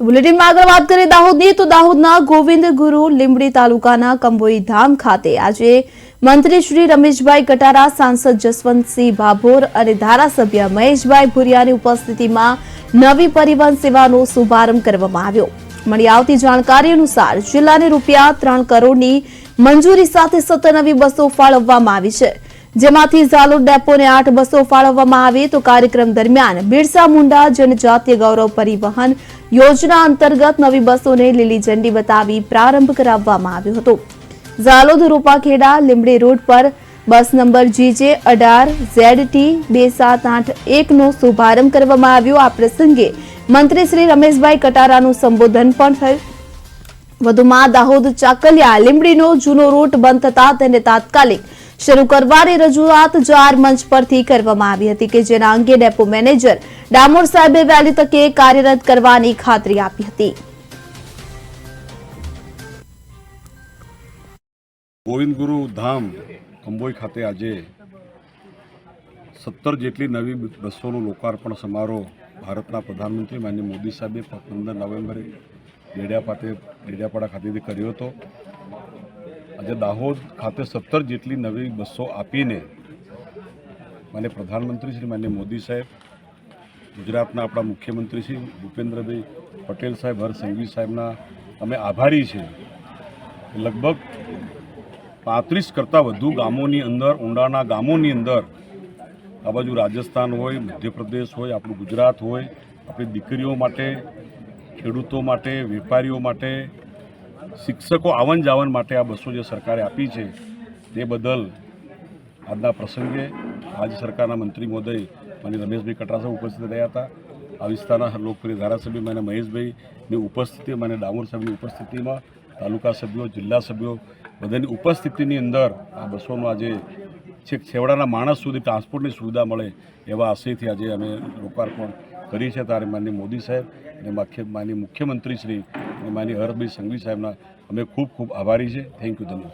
બુલેટિનમાં આગળ વાત કરીએ દાહોદની, તો દાહોદના ગોવિંદ ગુરુ લીંબડી તાલુકાના કંબોઈ ધામ ખાતે આજે મંત્રી શ્રી રમેશભાઈ કટારા, સાંસદ જસવંતસિંહ ભાભોર અને ધારાસભ્ય મહેશભાઈ ભુરિયાની ઉપસ્થિતિમાં નવી પરિવહન સેવાનો શુભારંભ કરવામાં આવ્યો. મળી આવતી જાણકારી અનુસાર જિલ્લાને રૂપિયા ત્રણ કરોડની મંજૂરી સાથે સત્તર નવી બસો ફાળવવામાં આવી છે. જેમાંથી ઝાલોદ ડેપોને આઠ બસો ફાળવવામાં આવી તો કાર્યક્રમ દરમિયાન બિરસા મુંડા જનજાતીય ગૌરવ પરિવહન યોજના અંતર્ગત નવી બસોને લીલી ઝંડી બતાવી પ્રારંભ કરાવવામાં આવ્યો હતો. ઝાલોદ રૂપાખેડા લીમડી રોડ પર બસ નંબર જીજે અઢાર ઝેડ ટી બે સાત આઠ એકનો શુભારંભ કરવામાં આવ્યો. આ પ્રસંગે મંત્રી શ્રી રમેશભાઈ કટારાનું સંબોધન પણ થયું. વધુમાં દાહોદ ચાકલિયા લીમડીનો જૂનો રૂટ બંધ થતા તેને તાત્કાલિક શરૂ કરવાની રજૂઆત જાર મંચ પરથી કરવામાં આવી હતી કે જેના અંગે ડેપો મેનેજર ડામોર સાહેબે વહેલી તકે કાર્યરત કરવાની ખાતરી આપી હતી. ગોવિંદ ગુરુ ધામ અંબોઈ ખાતે આજે સત્તર જેટલી નવી બસોનું લોકાર્પણ સમારોહ ભારતના પ્રધાનમંત્રી માન્ય મોદી સાહેબે પંદર નવેમ્બરે ડેડિયાપાતે ડેડિયાપાડા ખાતેથી કર્યો હતો. આજે દાહોદ ખાતે સત્તર જેટલી નવી બસો આપીને માન્ય પ્રધાનમંત્રી શ્રી માન્ય મોદી સાહેબ, ગુજરાતના આપણા મુખ્યમંત્રી શ્રી ભૂપેન્દ્રભાઈ પટેલ સાહેબ, હર સંઘવી સાહેબના અમે આભારી છે. લગભગ પાંત્રીસ કરતાં વધુ ગામોની અંદર, ઊંડાના ગામોની અંદર આ બાજુ રાજસ્થાન હોય, મધ્યપ્રદેશ હોય, આપણું ગુજરાત હોય, આપણી દીકરીઓ માટે, ખેડૂતો માટે, વેપારીઓ માટે શિક્ષકો આવન જાવન માટે આ બસો જે સરકારે આપી છે, તે બદલ આજના પ્રસંગે રાજ્ય સરકારના મંત્રી મહોદય માની રમેશભાઈ કટરા ઉપસ્થિત રહ્યા હતા. આ વિસ્તારના લોકપ્રિય ધારાસભ્ય માને મહેશભાઈની ઉપસ્થિતિ માને ડામોર સાહેબની ઉપસ્થિતિમાં તાલુકા સભ્યો, જિલ્લા સભ્યો બધાની ઉપસ્થિતિની અંદર આ બસોનો આજે છેક છેવાડાના માણસ સુધી ટ્રાન્સપોર્ટની સુવિધા મળે એવા આશયથી આજે અમે લોકાર્પણ કરી છે. ત્યારે માન્ય મોદી સાહેબ અને માન્ય મુખ્યમંત્રી શ્રી અને માન્ય હરતભાઈ સંઘવી સાહેબના અમે ખૂબ ખૂબ આભારી છે. થેન્ક યુ ધન્યવાદ.